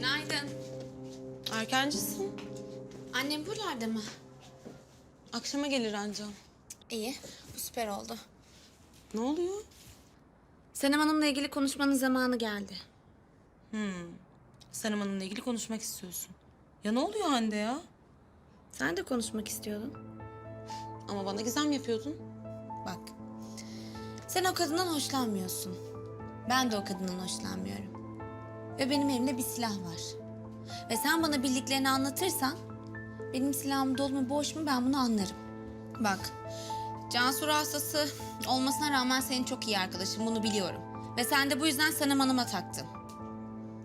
Günaydın. Erkencisin. Annem buralarda mı? Akşama gelir anca. İyi, bu süper oldu. Ne oluyor? Senem Hanım'la ilgili konuşmanın zamanı geldi. Sanem Hanım'la ilgili konuşmak istiyorsun. Ya ne oluyor Hande ya? Sen de konuşmak istiyordun. Ama bana gizem yapıyordun. Bak, sen o kadından hoşlanmıyorsun. Ben de o kadından hoşlanmıyorum. Ve benim elimde bir silah var. Ve sen bana bildiklerini anlatırsan... ...benim silahım dolu mu boş mu ben bunu anlarım. Bak, Cansu hastası olmasına rağmen senin çok iyi arkadaşın bunu biliyorum. Ve sen de bu yüzden Sanem Hanım'a taktın.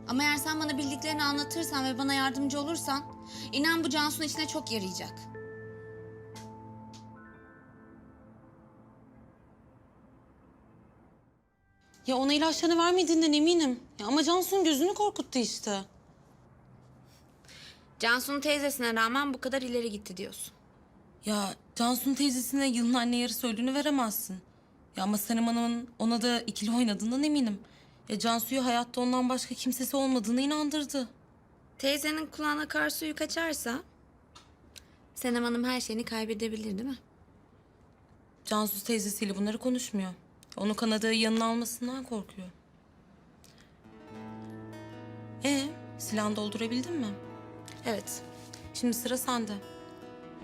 Ama eğer sen bana bildiklerini anlatırsan ve bana yardımcı olursan... ...inan bu Cansu'nun içine çok yarayacak. Ya ona ilaçlarını vermediğinden eminim. Ya ama Cansu'nun gözünü korkuttu işte. Cansu'nun teyzesine rağmen bu kadar ileri gitti diyorsun. Ya Cansu'nun teyzesine yılın anne yarısı öldüğünü veremezsin. Ya ama Sanem Hanım'ın ona da ikili oynadığından eminim. Ya Cansu'yu hayatta ondan başka kimsesi olmadığını inandırdı. Teyzenin kulağına kar suyu kaçarsa... Senem Hanım her şeyini kaybedebilir değil mi? Cansu teyzesiyle bunları konuşmuyor. Onu kanadığı yanına almasından korkuyor. E silahını doldurabildin mi? Evet. Şimdi sıra sende.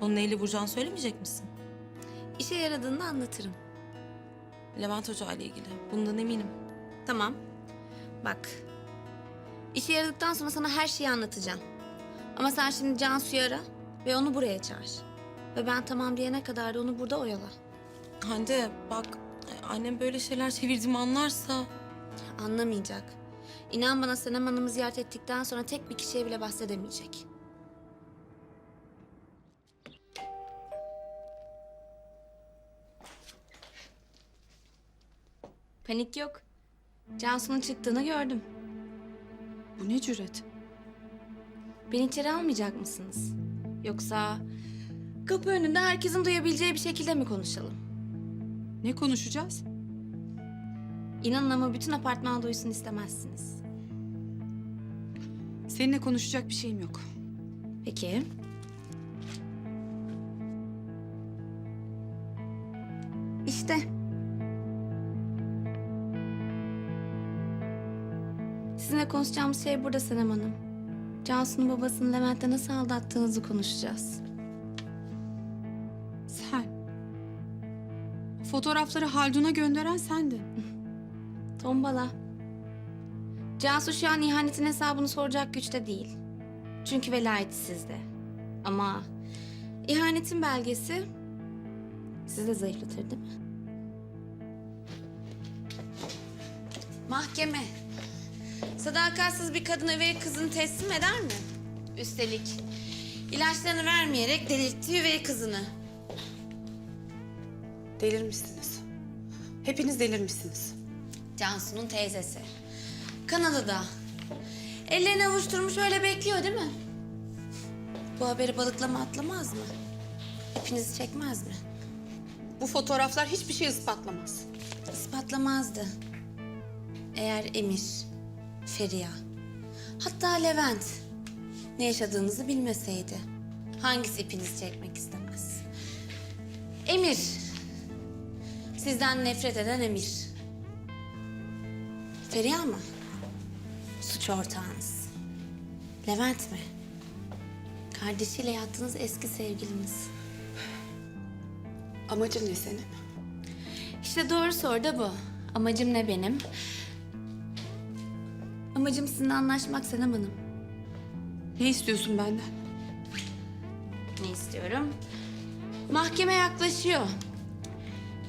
Onun neyle vuracağını söylemeyecek misin? İşe yaradığında anlatırım. Levent Hoca ile ilgili. Bundan eminim. Tamam. Bak. İşe yaradıktan sonra sana her şeyi anlatacağım. Ama sen şimdi Cansu'yu ara ve onu buraya çağır. Ve ben tamam diyene kadar da onu burada oyala. Hande bak annem böyle şeyler çevirdiğimi anlarsa... Anlamayacak. İnan bana Senem Hanım'ı ziyaret ettikten sonra tek bir kişiye bile bahsedemeyecek. Panik yok. Cansu'nun çıktığını gördüm. Bu ne cüret? Beni içeri almayacak mısınız? Yoksa kapı önünde herkesin duyabileceği bir şekilde mi konuşalım? Ne konuşacağız? İnanın ama bütün apartman duysun istemezsiniz. Seninle konuşacak bir şeyim yok. Peki. İşte. Sizinle konuşacağımız şey burada Senem Hanım. Cansu'nun babasını Levent'te nasıl aldattığınızı konuşacağız. Sen. Fotoğrafları Haldun'a gönderen sendin. Tombala. Cansu şu an ihanetin hesabını soracak güçte değil. Çünkü velayeti sizde. Ama ihanetin belgesi sizi de zayıflatır değil mi? Mahkeme. Sadakatsiz bir kadın üvey kızını teslim eder mi? Üstelik ilaçlarını vermeyerek delirtti üvey kızını. Delirmişsiniz. Hepiniz delirmişsiniz. Cansu'nun teyzesi. Kanada'da. Ellerini avuşturmuş öyle bekliyor değil mi? Bu haberi balıklama atlamaz mı? Hepinizi çekmez mi? Bu fotoğraflar hiçbir şey ispatlamaz. İspatlamazdı. Eğer Emir, Feriha, hatta Levent ne yaşadığınızı bilmeseydi. Hangisi ipinizi çekmek istemez? Emir. Sizden nefret eden Emir. Feriha mı? Suç ortağınız. Levent mi? Kardeşiyle yattığınız eski sevgiliniz. Amacın ne senin? İşte doğru soru da bu. Amacım ne benim? Amacım sizinle anlaşmak Senem Hanım. Ne istiyorsun benden? Ne istiyorum? Mahkeme yaklaşıyor.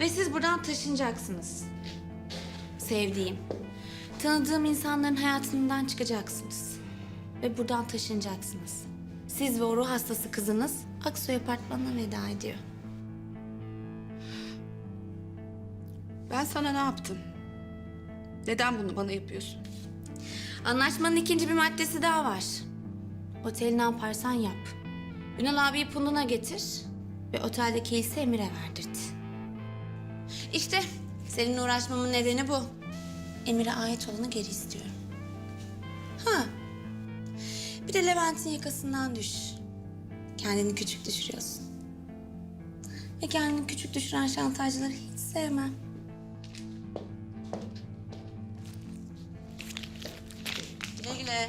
Ve siz buradan taşınacaksınız. Sevdiğim, tanıdığım insanların hayatından çıkacaksınız. Ve buradan taşınacaksınız. Siz ve o ruh hastası kızınız Aksoy Apartmanı'na veda ediyor. Ben sana ne yaptım? Neden bunu bana yapıyorsun? Anlaşmanın ikinci bir maddesi daha var. Oteli ne yaparsan yap. Ünal abiyi punduna getir ve oteldeki hisse Emir'e verdirt. İşte seninle uğraşmamın nedeni bu. Emir'e ait olanı geri istiyorum. Ha, Bir de Levent'in yakasından düş. Kendini küçük düşürüyorsun. Ve kendini küçük düşüren şantajcıları hiç sevmem. Güle güle.